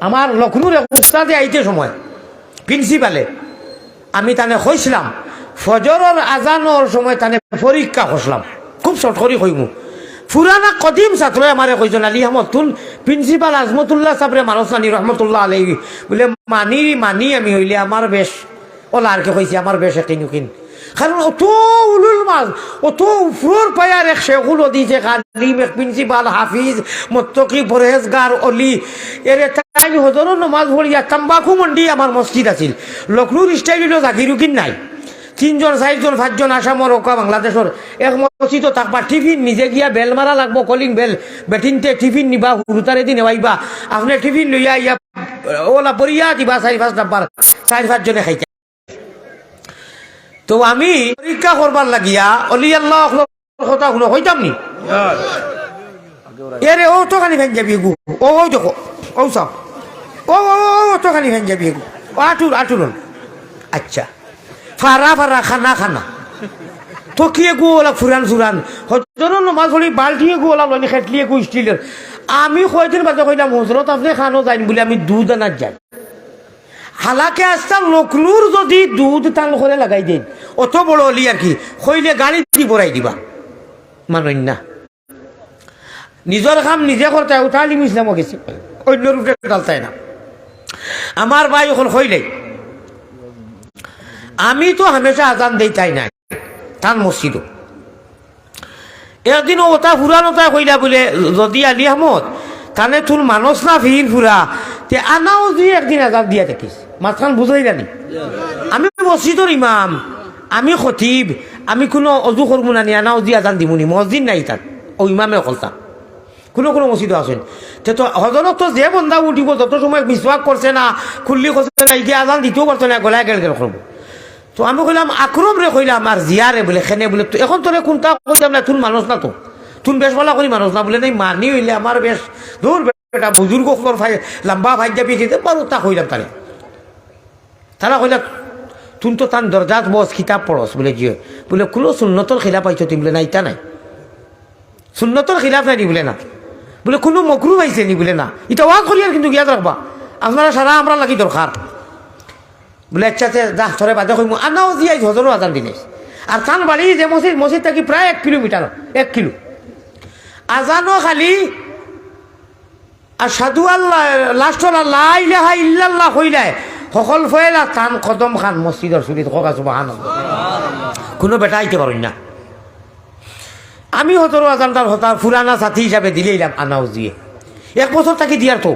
আমার লখনৌর উস্তাদে আইতে সময় প্রিন্সিপালে আমি তানে কইছিলাম ফজরের আজানোর সময় তানে পরীক্ষা করছিলাম খুব শর্ট করে কইমু ফুরানা কদিম ছাত্র আমারে কইছেন আলী আহমদ, তুন প্রিন্সিপাল আজমতুল্লাহ সাবরে মানুষ নানি রহমতুল্লাহ আলাই বলে মানি মানি আমি হইলে আমার বেশ। ওলা আর কে কইছি আমার বেশ একই নুকিন কারণ অত উলুল মাল অত উফরোর পায়ার এক শেখুল দিছে কালিম এক প্রিন্সিপাল হাফিজ মত্তকি পরহেজগার অলি এর টাইম হজরও নমাজ ভরিয়া তাম্বাকু মন্ডি আমার মসজিদ আছিল লখনৌর স্টাইল জাকিরুকিন নাই তিনজন চারজন পাঁচজন আসামর ওকা বাংলাদেশর এক মসজিদ থাকবা টিফিন নিজে গিয়া বেল মারা লাগবো কলিং বেল বেটিনতে টিফিন নিবা হুরুতারে দি নেওয়াইবা আপনি টিফিন লইয়া ইয়া ওলা বরিয়া দিবা চারি পাঁচ নাম্বার চারি পাঁচজনে খাইতে তো আমি পরীক্ষা করবার লাগিয়া অলি আল্লাহ কথা শুনো, হইতাম নি? এরে, ও তো খানি ভেন যাবি গু। ও ও দেখো, ও চাও। ও ও তো খানি ভেন যাবি গু। ও আটুর আটুর আচ্ছা ফারা ফারা খানা খানা। থকিয়ে গু ওলা ফুরান ফুরান হজর নমাজ পড়ি বাল্টিয়ে গু ওলা লনি খেটলিয়ে গু স্টিলের আমি কয়দিন বাজে কইলাম হজরত আপনি খানো যাইন বলে আমি আনার যাই। হালাকে আসতাম লখনুর যদি দুধ টান করে লাগাই দিন, অত বড় অলি আর কি? কইলে গাড়ি দি বড়াই দিবা? মানই না নিজের কাম নিজে করতে হয় তালিম ইসলামও অন্য রূপে ডালতাই না। আমার ভাই এখন কইলে আমি তো হামেশা আজান দেই তাই নাই, তান মসজিদ একদিন ওটা ফুরানোটা কইলা বলে, যদি আলি আহমদ, তানে তোর মানুষ না ভিড় ফুরা তে আনাও যে একদিন আজান দিয়া থাকিস। মাঝখান বুঝাই জানি। আমি মসজিদর ইমাম, আমি খতিব, আমি কোনো অজু করব না নি আনাও দিয়ে আজান দিমুনি মসজিদ নাই তাত ও ইমামে কলতা কোনো কোনো মসজিদও আছেন তে তো হজরত তো যে বন্ধা উঠিব, যত সময় বিশ্বাস করছে না, খুল্লি করছে না ইকে আজান দিতেও পারছে না গলায় গেল গেল করব তো আমি কইলাম আক্রম রে কইলাম আর জিয়ারে বলে, খেনে বলে এখন তোরে কোনটা কইতাম না তুন মানুষ না তো। তুন বেশ বলা করি মানুষ না বলে, নাই, মানি হইলে আমার বেশ দূর বেটা বুজুর্গ লম্বা ভাই যাবি যেতে পারো তা কইলাম তারে তারা কইলা, তুন তো তান দরজাত বস কিতাব পড়স বলে কি বলে কোনো সুন্নতর খিলাফ পাইছ তুমি বলে না ইটা নাই। সুন্নতর খিলাফ নাই বলে, না। বলে, কোনো মকরু পাইছে নি? বলে, না। এটা ওয়া করিয়ার কিন্তু ইয়াদ রাখবা আপনারা সারা আমরা লাগি দরকার বলে একসাথে যা ধরে বাজে কইমু, আনাও দিয়ে হজরও আজান দিলে আর কান বাড়ি যে মসজিদ মসজিদ থাকি প্রায় এক কিলোমিটার এক কিলো। আজানও খালি আর সাধু আল্লাহ লাস্টর আল্লাহ ইল্লাল্লাহ হইলায় সকল ফয়লা টান কদম খান মসজিদর চুরিত ককা সুবাহান কোনো বেটা আইতে পারেন না। আমি হতর আজানটার হতার ফুরানা সাথী হিসাবে দিলেইলাম আনাও দিয়ে এক বছর তাকে দিয়ার তো।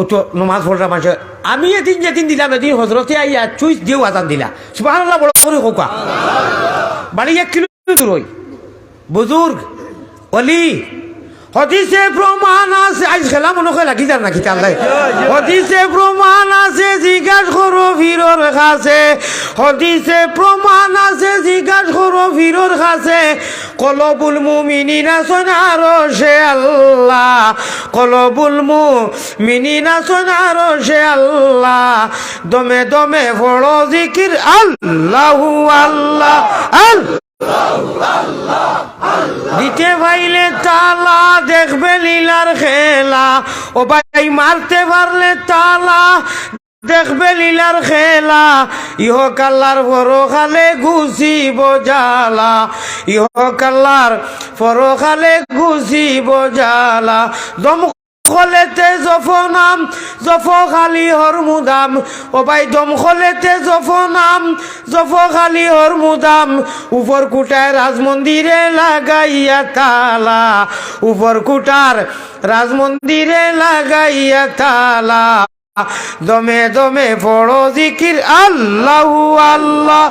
ও তো নমাজ পড়া মানুষ আমি এদিন যেদিন দিলাম, এদিন হজরতে আইয়া চুইস দিও আজান দিলা। সুবাহ বড় করে কোকা বাড়ি এক কিলো দূরই বুজুর্গ অলি হদিসে প্রমাণ আছে। আজ খেলা মনে হয় লাগি যার নাকি চাল্লাই হদিসে প্রমাণ আছে জিজ্ঞাস করো ভিড়র কাছে। হদিসে প্রমাণ আছে জিজ্ঞাস করো ভিড়র কাছে। কলবুল মুমিনিনা সোনার সে আল্লাহ। কলবুল মুমিনিনা সোনার সে আল্লাহ। দমে দমে ফড়ো জিকির আল্লাহু আল্লাহ আল্লাহ। দিতে পাইলে তালা, দেখবে লীলার খেলা। ও ভাই, মারতে পারলে তালা, দেখবে লীলার খেলা। ইহ কাল্লার পরখালে গুছিব জালা ইহ কাল্লার পরখালে গুছিব জালা দম খলেতে জফনাম জফ খালি হর মুদাম ও ভাই দম খলেতে জফনাম জফ খালি হর উপর কুটায় রাজমন্দিরে লাগাইয়া তালা। উপর কুটার রাজমন্দিরে লাগাইয়া তালা। দমে দমে পড়ো জিকির। আল্লাহ আল্লাহ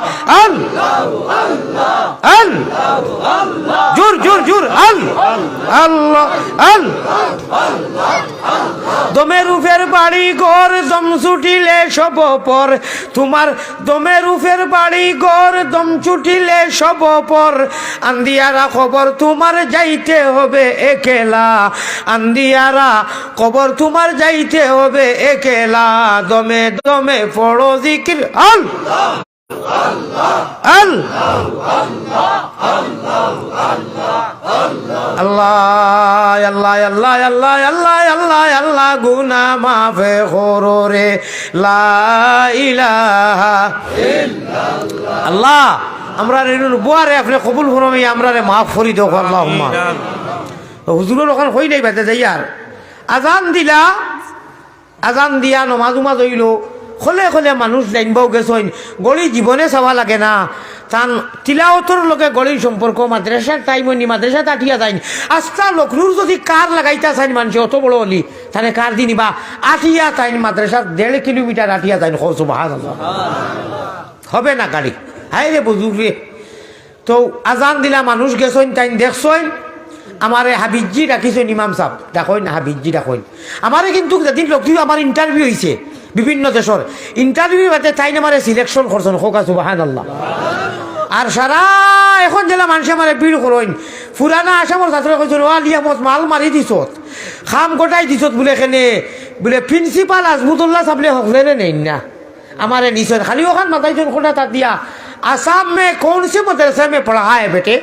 জোর জোর জোর, আল্লাহ আল্লাহ আল্লাহ দমের উফের বাড়ি ঘর দম ছুটিলে সব পর। তোমার দমের উফের বাড়ি ঘর দম ছুটিলে সব পর। আন্দিয়ারা খবর তোমার যাইতে হবে একেলা। আন্দিয়ারা খবর তোমার যাইতে হবে দমে দমে পড়ো জিকির আল্লাহ আল আল্লাহ আল্লাহ আল্লাহ আল্লাহ আল্লাহ আল্লাহ আল্লাহ গুনা মাফে করো রে লা আল্লাহ আমরা রে বুয়ারে আপনি কবুল ফরমি আমরা রে মাফ করি দেখ আল্লাহ হুজুরের ওখানে হই নাই বেতে যাই আর আজান দিলা আজান দিয়া নমাজ উমাজ হইল। খলে খলে মানুষ জানবাও গেছইন। গলি জীবনে চাওয়া লাগে না। তান তিলাওতর লোকে গড়ির সম্পর্ক মাদ্রাসার টাইম হইনি মাদ্রাসা তাঠিয়া যাইন। আস্তা লখনুর যদি কার লাগাইতা চাইন মানুষ অত বড় হলি। তাহলে কার দিনিবা আঠিয়া তাইন মাদ্রাসার দেড় কিলোমিটার আঠিয়া যাইন। বাহান হবে না গাড়ি হাই রে বুঝুক রে তো আজান দিলা মানুষ গেছইন, তাইন দেখছইন। আমার হাবিজি ডাকিছেন ইমাম সাহ ডাকইন হাবিজি ডাকইন আমারে কিন্তু যেদিন লক্ষী আমার ইন্টারভিউ হয়েছে বিভিন্ন দেশের ইন্টারভিউ বাদে তাই আমার সিলেকশন করছেন হোক আছো বাহান আল্লাহ আর সারা এখন জেলা মানুষে আমার ভিড় করইন পুরানা আসামর ছাত্র কৈছিল আলিয়া আমত মাল মারি দিছত। খাম কটাই দিছত বোলে কেনে, বোলে প্রিন্সিপাল আজমুদুল্লাহ সাবলে হকলেনে নেই না। আমারে নিছত খালি ওখান মাথায় জন কোটা তাত দিয়া। আসাম মে কোন সে মে পড়া হ্যাঁ বেটে?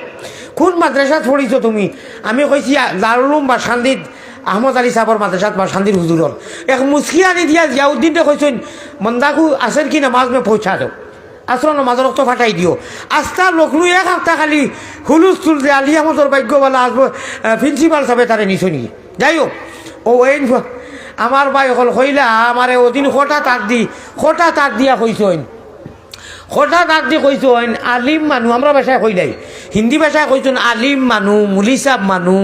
কোন মাদ্রাসাত পড়িছ তুমি? আমি কইছি দারুলুম বা সান্দিত আহমদ আলী সাহর মাদ্রাসাত বা সান্দির হুজুরর এক মুসকি আনি দিয়া জিয়াউদ্দিনটা কইছেন মন্দাকু আসের কি নামাজ মে পৌঁছা দাও? আসর নামাজের রক্ত ফাটাই দিও আস্থা লোকলু এক সপ্তাহ খালি হুলুস তুল যে আলী আহমদর ভাগ্যবালা আসব প্রিন্সিপাল সাহেব তারে নিছনি যাই হোক ও এই আমার ভাই হল কইলা আমারে ওদিন খোটা তাক দি, খোটা তাক দিয়া কইছইন খোটা তাক দি কইছইন আলিম মানুহ, আমরা ভাষায় কইলাই হিন্দি ভাষায় কৈছোন, আলিম মানুহ, মুলিসাব মানুহ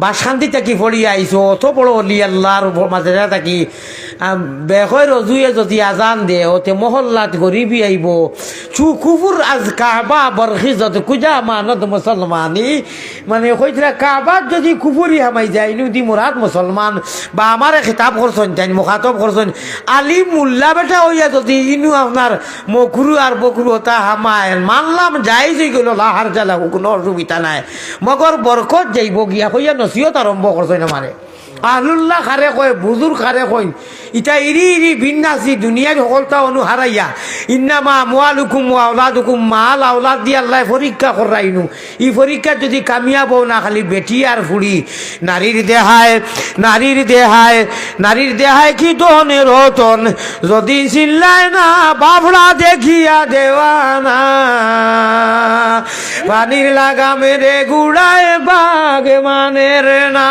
বা শান্তি থাকি পড়ি আইছো অত বড় অলি আল্লাহর মাঝে থাকি বেহয় রজুয়ে যদি আজান দে, ওতে মহল্লাত গরিবি আইব। চু কুফুর আজ কাবা বরখিজত কুজা মানত মুসলমানি। মানে কইছিলা কাবাত যদি কুফুরি হামাই যায়, ইনু দি মুরাদ মুসলমান। বা আমারে খেতাব করছেন তাই মুখাতব করছেন আলিম মুল্লা বেটা হইয়া যদি ইনু আপনার মকুরু আর বকুরু তা হামায়, মানলাম যাই যে গেল, লাহার জ্বালা, কোনো অসুবিধা নাই। মগর বরকত যাইব গিয়া কইয়া নসিহত আরম্ভ করছেন আমারে। আহলুল্লাহ খারে কয়, বুজুর খারে কয়। ইটা ইরি ইরি বিন্যাসি দুনিয়ার সকলটা অনু হারাইয়া ইন্নামা মোয়ালুকুম আওলাদুকুম মাল আওলাদ দিয়ে আল্লাহ পরীক্ষা করাইনু ই পরীক্ষা যদি কামিয়াব, না খালি বেটি আর ফুড়ি নারীর দেহায় নারীর দেহায় নারীর দেহায় কি দনের রতন যদি চিল্লায় না বাবড়া দেখিয়া দেওয়ানা পানির লাগা মেরে গুড়ায় বাঘ মানের না।